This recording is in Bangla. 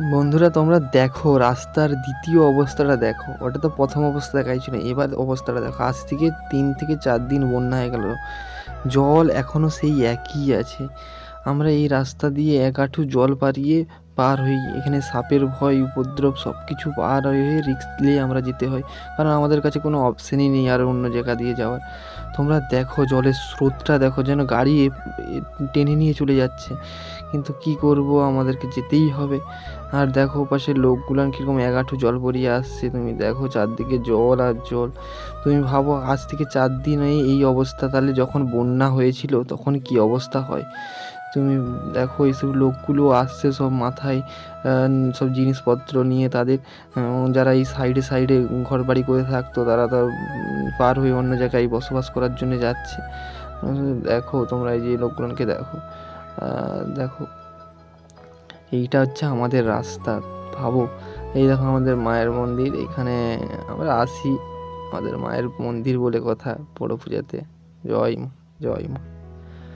বন্ধুরা, তোমরা দেখো, রাস্তার দ্বিতীয় অবস্থাটা দেখো। ওটা তো প্রথম অবস্থা দেখাইছিল এবার অবস্থাটা দেখো। আজ থেকে তিন থেকে চার দিন বন্যা হয়ে গেল। জল এখনও সেই একই আছে। আমরা এই রাস্তা দিয়ে এক হাঁটু জল পারিয়ে পার হই, এখানে সাপের ভয়, উপদ্রব সব কিছু পার হয়ে রিস্ক নিয়ে আমরা যেতে হয় কারণ আমাদের কাছে কোনো অপশানই নেই আর অন্য জায়গা দিয়ে যাওয়ার। তোমরা দেখো জলের স্রোতটা, দেখো যেন গাড়ি টেনে নিয়ে চলে যাচ্ছে। কিন্তু কি করব, আমাদেরকে যেতেই হবে। আর দেখো পাশে লোকগুলান কীরকম হাঁটু জল পরিয়ে আসছে। তুমি দেখো চারদিকে জল আর জল। তুমি ভাবো আজ থেকে চার দিন এই অবস্থা, তাহলে যখন বন্যা হয়েছিল তখন কি অবস্থা হয়? তুমি দেখো এইসব লোকগুলো আসছে সব মাথায় সব জিনিসপত্র নিয়ে তাদের যারা এই সাইডে সাইডে ঘর বাড়ি করে থাকতো তারা তো উম, পার হয়ে অন্য জায়গায় বসবাস করার জন্য যাচ্ছে। দেখো তোমরা এই যে লোকগুলোকে দেখো দেখো। এইটা হচ্ছে আমাদের রাস্তা ভাবো। এই দেখো আমাদের মায়ের মন্দির এখানে আমরা আসি। আমাদের মায়ের মন্দির বলে কথা বড় পূজাতে। জয় জয় মা।